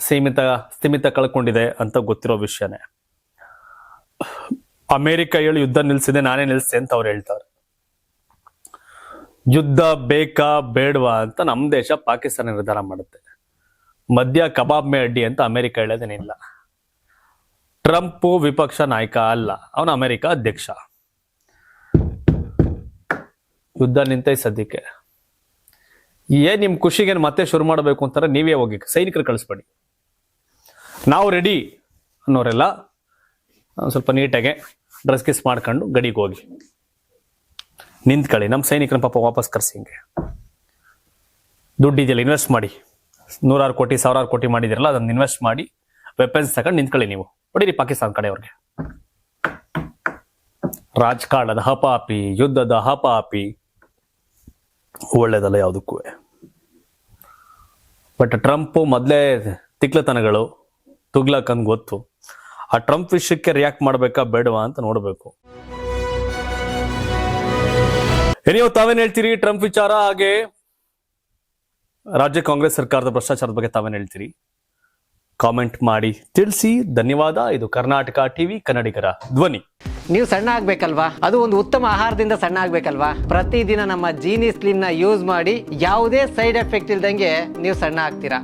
ಸೀಮಿತ, ಸ್ಥಿಮಿತ ಕಳ್ಕೊಂಡಿದೆ ಅಂತ ಗೊತ್ತಿರೋ ವಿಷಯನೇ. ಅಮೆರಿಕ ಹೇಳಿ ಯುದ್ಧ ನಿಲ್ಸಿದೆ, ನಾನೇ ನಿಲ್ಸಿದೆ ಅಂತ ಅವ್ರು ಹೇಳ್ತಾರೆ. ಯುದ್ಧ ಬೇಕಾ, ಬೇಡವಾ ಅಂತ ನಮ್ಮ ದೇಶ ಪಾಕಿಸ್ತಾನ ನಿರ್ಧಾರ ಮಾಡುತ್ತೆ. ಮಧ್ಯ ಕಬಾಬ್ ಮೇ ಅಡ್ಡಿ ಅಂತ ಅಮೆರಿಕ ಹೇಳೋದೇನಿಲ್ಲ. ಟ್ರಂಪ್ ವಿಪಕ್ಷ ನಾಯಕ ಅಲ್ಲ. ಅವನು ಅಮೆರಿಕ ಅಧ್ಯಕ್ಷ. ಯುದ್ಧ ನಿಂತೈ ಸದ್ಯಕ್ಕೆ. ಏ, ನಿಮ್ ಖುಷಿಗೆ ಮತ್ತೆ ಶುರು ಮಾಡಬೇಕು ಅಂತಾರೆ, ನೀವೇ ಹೋಗಿ ಸೈನಿಕರು ಕಳಿಸ್ಬೇಡಿ. ನಾವು ರೆಡಿ ಅನ್ನೋರೆಲ್ಲ ಸ್ವಲ್ಪ ನೀಟಾಗೆ ಡ್ರೆಸ್ ಕಿಸ್ ಮಾಡ್ಕೊಂಡು ಗಡಿಗೆ ಹೋಗಿ. ನಿಂತ್ಕೊಳ್ಳಿ ನಮ್ಮ ಸೈನಿಕರ ಪಾಪ ವಾಪಸ್ ಕರ್ಸಿ ಹಿಂಗೆ. ದುಡ್ಡಿದೆಯಲ್ಲ ಇನ್ವೆಸ್ಟ್ ಮಾಡಿ. ನೂರಾರು ಕೋಟಿ, ಸಾವಿರಾರು ಕೋಟಿ ಮಾಡಿದಿರಲ್ಲ, ಅದನ್ನ ಇನ್ವೆಸ್ಟ್ ಮಾಡಿ ವೆಪನ್ಸ್ ತಗೊಂಡು ನಿಂತ್ಕೊಳ್ಳಿ ನೀವು. ಹೊಡೀರಿ ಪಾಕಿಸ್ತಾನ ಕಡೆಯವ್ರಿಗೆ. ರಾಜಕಾರಣದ ಹಪಾಪಿ, ಯುದ್ಧದ ಹಪಾಪಿ, ಒಳ್ಳೇದಲ್ಲ ಯಾವುದಕ್ಕೂ. ಬಟ್ ಟ್ರಂಪ್ ಮೊದಲೇ ತಿಕ್ಲತನಗಳು ತುಗ್ಲಕ್ ಅಂತ ಗೊತ್ತು. ಆ ಟ್ರಂಪ್ ವಿಷಯಕ್ಕೆ ರಿಯಾಕ್ಟ್ ಮಾಡ್ಬೇಕಾ ಬೇಡವಾ ಅಂತ ನೋಡ್ಬೇಕು. ನೀವು ತಾವೇನ್ ಹೇಳ್ತೀರಿ? ಟ್ರಂಪ್ ವಿಚಾರ ಹಾಗೆ. ರಾಜ್ಯ ಕಾಂಗ್ರೆಸ್ ಸರ್ಕಾರದ ಭ್ರಷ್ಟಾಚಾರದ ಬಗ್ಗೆ ತಾವೇನ್ ಹೇಳ್ತೀರಿ? ಕಾಮೆಂಟ್ ಮಾಡಿ ತಿಳಿಸಿ. ಧನ್ಯವಾದ. ಇದು ಕರ್ನಾಟಕ ಟಿವಿ, ಕನ್ನಡಿಗರ ಧ್ವನಿ. ನೀವು ಸಣ್ಣ ಆಗ್ಬೇಕಲ್ವಾ? ಅದು ಒಂದು ಉತ್ತಮ ಆಹಾರದಿಂದ ಸಣ್ಣ ಆಗ್ಬೇಕಲ್ವಾ? ಪ್ರತಿದಿನ ನಮ್ಮ ಜೀನಿ ಸ್ಲಿಮ್ನ ಯೂಸ್ ಮಾಡಿ ಯಾವುದೇ ಸೈಡ್ ಎಫೆಕ್ಟ್ ಇಲ್ದಂಗೆ ನೀವು ಸಣ್ಣ ಆಗ್ತೀರಾ?